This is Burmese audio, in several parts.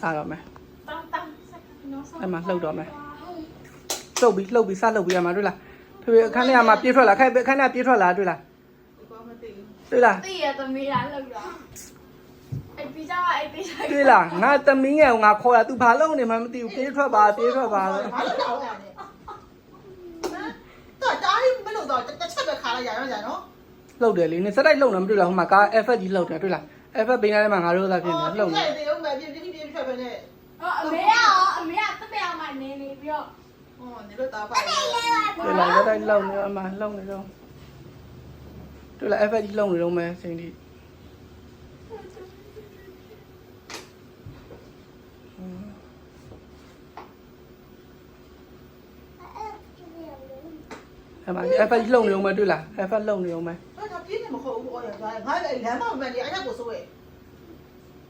စားတော့မယ်အဲ့မှာလှုပ်တော့မယ်လှုပ်ပြီးလှုပ်ပြီးစလှုပ်ပြီးရမှာတွေ့လားဖေဖေအခန်းထဲမှာပြေးထွက်လာခိုင်အခန်းထဲပြေးထွက်လာတွေ့လားတွေ့လားသိရသမီးလားလှုပ်တော့အဲ့ပြီးကြအဲ့ပြီးကြတွေ့လားငါသမီးငယ်ငါခေါ်တာ तू ဘာလုပ်နေမှမသိဘူးပြေးထွက်ပါပြေးထွက်ပါလို့ဘာလုပ်တာလဲတော့တားရင်မလို့တော့တစ်ချက်ပဲခါလိုက်ရရောကြာနော်လှုပ်တယ်လေနေစက်တိုက်လှုပ်နေမတွေ့လားဟိုမှာကား effort ကြီးလှုပ်တယ်တွေ့လား အဲ့ဘက်ပင်ထဲမှာငါတို့သာဖြစ်နေလှုပ်နေတယ်တော့မယ်ပြင်းပြင်းပြင်းထွက်ပဲနဲ့ဟောအမေကရောအမေကတပည့်အောင်မှနေနေပြီးတော့ဟောနေလို့သားပါတပည့်လေးပါတွေ့လားရတိုင်းလှုပ်နေအမှလှုပ်နေတော့တွေ့လားအဲ့ဘက်ကြီးလှုပ်နေတော့မယ်အချိန်ထိ Em ăn, em phải lông được không mà đưa là, em phải lông được không mà. Thôi thật chứ mà khổ ủa rồi, hỏi lại lẽ mà mày đi ăn của sủi.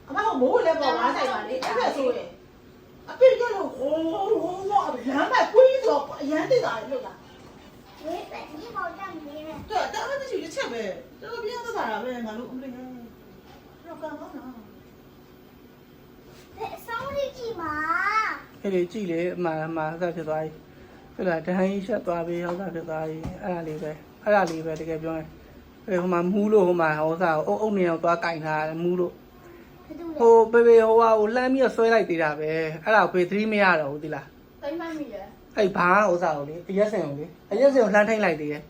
Mà không bố lại bỏ mà này mà ăn của sủi. À bây giờ nó khổ ủa mà lẽ mà quý rồi, yến đi lại rồi. Đấy, tại vì vào trong thì. Tôi đã cái gì chứ bé. Tôi bây giờ tôi bảo về mà lúc cũng đi. Sao đi chị mà? Thế đấy chị đấy mà mà ra thì rồi. ဟုတ်လားဒဟန်ကြီးချက်သွားပြီးဟောစာဖြစ်သွားပြီအဲ့ဒါလေးပဲအဲ့ဒါလေးပဲတကယ်ပြောရင်ဟိုမှာမူးလို့ဟိုမှာဟောစာကိုအုပ်အုပ်နေအောင်သွားကင်ထားတယ်မူးလို့ဟိုပေပေဟိုဟာကိုလှမ်းပြီးဆွဲလိုက်သေးတာပဲအဲ့ဒါကိုပေ3မရတော့ဘူးသီလားသိမ့်မှမိတယ်အဲ့ဘာဥစားကိုလေအရက်စင်ကိုလေအရက်စင်ကိုလှမ်းထိုင်းလိုက်သေးတယ်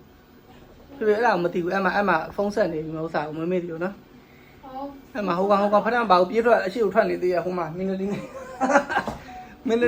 ပေပေအဲ့ဒါကိုမသိဘူးအဲ့မှာအဲ့မှာဖုန်းဆက်နေပြီမဥစားကိုမမေ့သေးဘူးနော်အဲ့မှာဟိုကဟိုကဖတ်တာဘာကိုပြေးထွက်အရှိကိုထွက်နေသေးရဟိုမှာမင်းလေးနေမင်း